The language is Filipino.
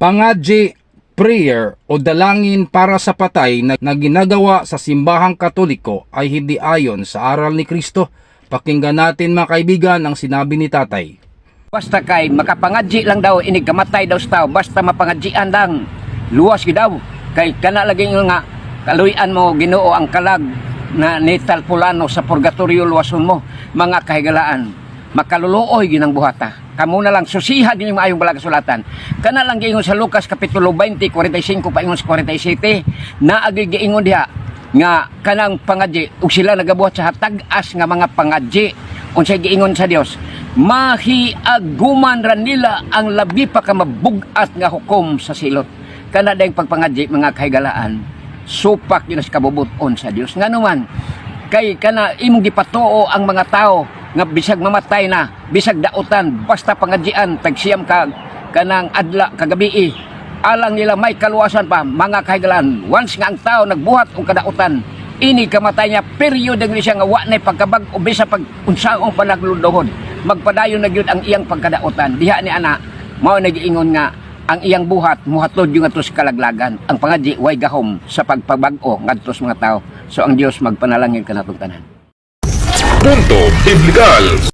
Pangadji prayer o dalangin para sa patay na, na ginagawa sa simbahang katoliko ay hindi ayon sa aral ni Kristo. Pakinggan natin mga kaibigan ang sinabi ni tatay. Basta kay makapangadji lang daw inig kamatay daw sa tao basta mapangadjian lang luwas gid daw kay kana lagi nga kaluyan mo Ginoo ang kalag na ni Talpulano sa purgatorio luwason mo mga kahigalaan makaluluoy ginang buhata kamo na lang susiha din yung maayong balang kasulatan kana lang giingon sa Lucas kapitulo 20 45 paingon sa 47 na agi giingon diha nga kanang pangadji ug sila nagabuhat sa hatag-as nga mga pangadji unsay giingon sa Dios mahiaguman ra nila ang labi pa ka mabugat nga hukom sa silot. Kana dayang pagpangadji mga kahigalaan supak yun sa kabubuton sa Dios. Nga naman kay kana imong gipatuo ang mga tao nga bisag mamatay na bisag dautan basta pangadjian tagsiyam ka kanang adla kagabi alang nila may kaluwasan pa mga kahigalaan once nga ang tao nagbuhat og kadautan ini kamatay niya period ni siya nga wa na pagkabag o bisa pag unsaong panagludohon magpadayon na gyud ang iyang pagkadautan. Diha ni ana mao nagiingon nga ang iyang buhat muhatod yung atos kalaglagan. Ang pangadji way gahom sa pagpabag-o ngadtos mga tao. So ang Dios magpanalangin kanatong tanan Punto es legal.